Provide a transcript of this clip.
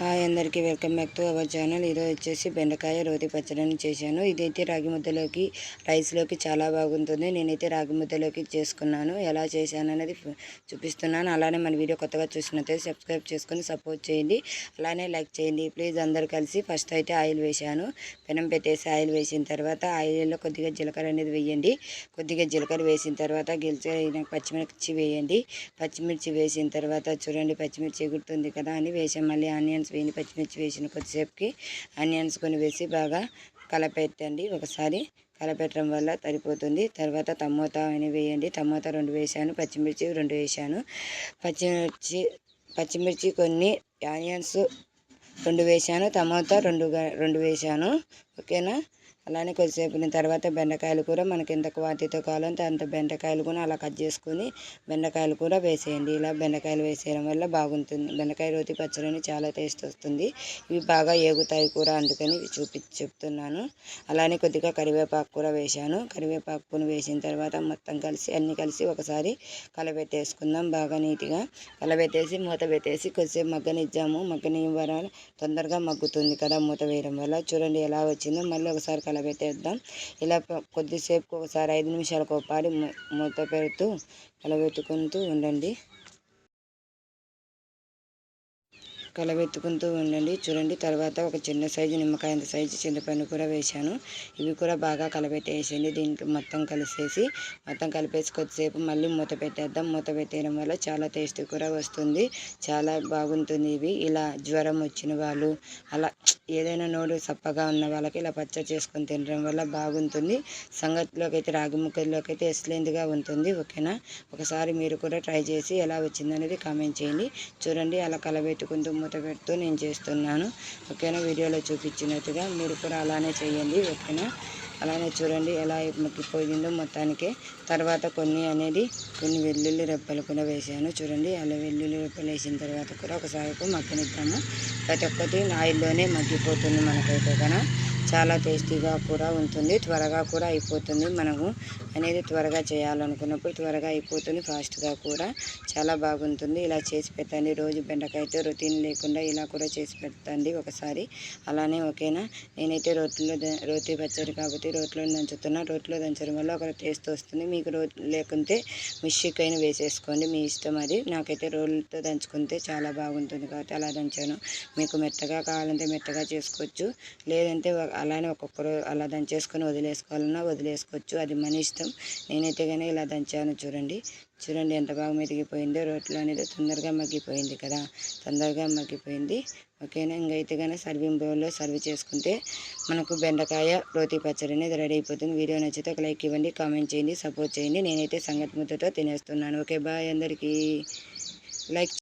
Hi అందరికీ welcome back to our channel. ఈరోజు వచ్చేసి బెండకాయ రోతి పచ్చడిని చేశాను. ఇదైతే రాగి ముద్దలోకి రైస్లోకి చాలా బాగుంటుంది. నేనైతే రాగి ముద్దలోకి చేసుకున్నాను. ఎలా చేశాను అనేది చూపిస్తున్నాను. అలానే మన వీడియో కొత్తగా చూసినట్లయితే సబ్స్క్రైబ్ చేసుకొని సపోర్ట్ చేయండి. అలానే లైక్ చేయండి. ప్లీజ్ అందరు కలిసి ఫస్ట్ అయితే ఆయిల్ వేశాను. పెనం పెట్టేసి ఆయిల్ వేసిన తర్వాత ఆయిల్లో కొద్దిగా జీలకర్ర అనేది వేయండి. కొద్దిగా జీలకర్ర వేసిన తర్వాత గిలిచిన పచ్చిమిర్చి వేయండి. పచ్చిమిర్చి వేసిన తర్వాత చూడండి పచ్చిమిర్చి ఎగురుతుంది కదా అని వేసాం మళ్ళీ ఆనియన్స్ వేయండి పచ్చిమిర్చి వేసిన కొద్దిసేపుకి ఆనియన్స్ కొన్ని వేసి బాగా కలపెట్టండి. ఒకసారి కలపెట్టడం వల్ల సరిపోతుంది. తర్వాత టమోటా అని వేయండి. టమోటా రెండు వేసాను పచ్చిమిర్చి రెండు వేసాను పచ్చిమిర్చి పచ్చిమిర్చి కొన్ని ఆనియన్స్ రెండు వేసాను టమోటా రెండు రెండు వేసాను ఓకేనా? అలానే కొద్దిసేపు తర్వాత బెండకాయలు కూడా మనకి ఎంత క్వాంటిటీతో కావాలంటే అంత బెండకాయలు కూడా అలా కట్ చేసుకొని బెండకాయలు కూడా వేసేయండి. ఇలా బెండకాయలు వేసేయడం వల్ల బాగుంటుంది. బెండకాయ రోతి పచ్చడిని చాలా టేస్ట్ వస్తుంది. ఇవి బాగా ఏగుతాయి కూడా అందుకని చూపి చెప్తున్నాను. అలానే కొద్దిగా కరివేపాకు కూడా వేశాను. కరివేపాకును వేసిన తర్వాత మొత్తం కలిసి అన్నీ కలిసి ఒకసారి కలబెట్టేసుకుందాం బాగా నీట్గా. కలబెట్టేసి మూత పెట్టేసి కొద్దిసేపు మగ్గనిద్దాము. మగ్గని వరాలు తొందరగా మగ్గుతుంది కదా మూత వేయడం వల్ల. చూడండి ఎలా వచ్చిందో. మళ్ళీ ఒకసారి కలబెట్టేద్దాం ఇలా కొద్దిసేపు ఒకసారి ఐదు నిమిషాలకు ఒకసారి మూత పెడుతూ కలబెట్టుకుంటూ ఉండండి. కలబెత్తుకుంటూ ఉండండి. చూడండి తర్వాత ఒక చిన్న సైజు నిమ్మకాయ సైజు చింతపండు కూడా వేశాను. ఇవి కూడా బాగా కలబెట్టేసేయండి. దీంట్లో మొత్తం కలిసేసి మొత్తం కలిపేసి కొద్దిసేపు మళ్ళీ మూత పెట్టేద్దాం. మూత పెట్టేయడం వల్ల చాలా టేస్ట్ కూడా వస్తుంది. చాలా బాగుంటుంది ఇవి. ఇలా జ్వరం వచ్చిన వాళ్ళు అలా ఏదైనా నోరు సప్పగా ఉన్న వాళ్ళకి ఇలా పచ్చడి చేసుకొని తినడం వల్ల బాగుంటుంది. సంగతిలోకి అయితే రాగి ముక్కల్లోకి అయితే ఎక్సలెంట్గా ఉంటుంది. ఓకేనా? ఒకసారి మీరు కూడా ట్రై చేసి ఎలా వచ్చిందనేది కామెంట్ చేయండి. చూడండి అలా కలబెట్టుకుంటూ మూత పెడుతూ నేను చేస్తున్నాను. ఓకేనా? వీడియోలో చూపించినట్టుగా మీరు కూడా అలానే చేయండి. ఓకేనా? అలానే చూడండి ఎలా మగ్గిపోయిందో మొత్తానికి. తర్వాత కొన్ని అనేది కొన్ని వెల్లుల్లి రెప్పలు కూడా వేసాను చూడండి అలా వెల్లుల్లి రెప్పలు వేసిన తర్వాత కూడా ఒకసారి మగ్గనిద్దాము. ప్రతి ఒక్కటి ఆయిల్లోనే మగ్గిపోతుంది మనకైతే కనుక చాలా టేస్టీగా కూడా ఉంటుంది. త్వరగా కూడా అయిపోతుంది. మనము అనేది త్వరగా చేయాలనుకున్నప్పుడు త్వరగా అయిపోతుంది. ఫాస్ట్గా కూడా చాలా బాగుంటుంది. ఇలా చేసి పెట్టండి. రోజు బెండకాయతో రొటీన్ లేకుండా ఇలా కూడా చేసి పెట్టండి ఒకసారి. అలానే ఓకేనా? నేనైతే రోట్లో రోటీ పచ్చడి కాబట్టి రోట్లో దంచుతున్నా. రోట్లో దంచడం వల్ల ఒక టేస్ట్ వస్తుంది. మీకు రో లేకుంటే మిక్సీకి అయినా వేసేసుకోండి. మీ ఇష్టం అది. నాకైతే రోడ్లతో దంచుకుంటే చాలా బాగుంటుంది కాబట్టి అలా దంచాను. మీకు మెత్తగా కావాలంటే మెత్తగా చేసుకోవచ్చు. లేదంటే అలానే ఒక్కొక్కరు అలా దంచేసుకొని వదిలేసుకోవాలన్నా వదిలేసుకోవచ్చు. అది మన ఇష్టం. నేనైతే కానీ ఇలా దంచాను చూడండి. చూడండి ఎంత బాగా మెదిగిపోయిందో. రోట్లో అనేది తొందరగా మగ్గిపోయింది కదా. తొందరగా మగ్గిపోయింది. ఓకేనా? ఇంకైతే కానీ సర్వింగ్ బౌల్లో సర్వ్ చేసుకుంటే మనకు బెండకాయ రోతి పచ్చడి అనేది రెడీ అయిపోతుంది. వీడియో నచ్చితే ఒక లైక్ ఇవ్వండి కామెంట్ చేయండి సపోర్ట్ చేయండి. నేనైతే సంగతి ముద్దతో తినేస్తున్నాను. ఓకే బాయ్ అందరికీ. లైక్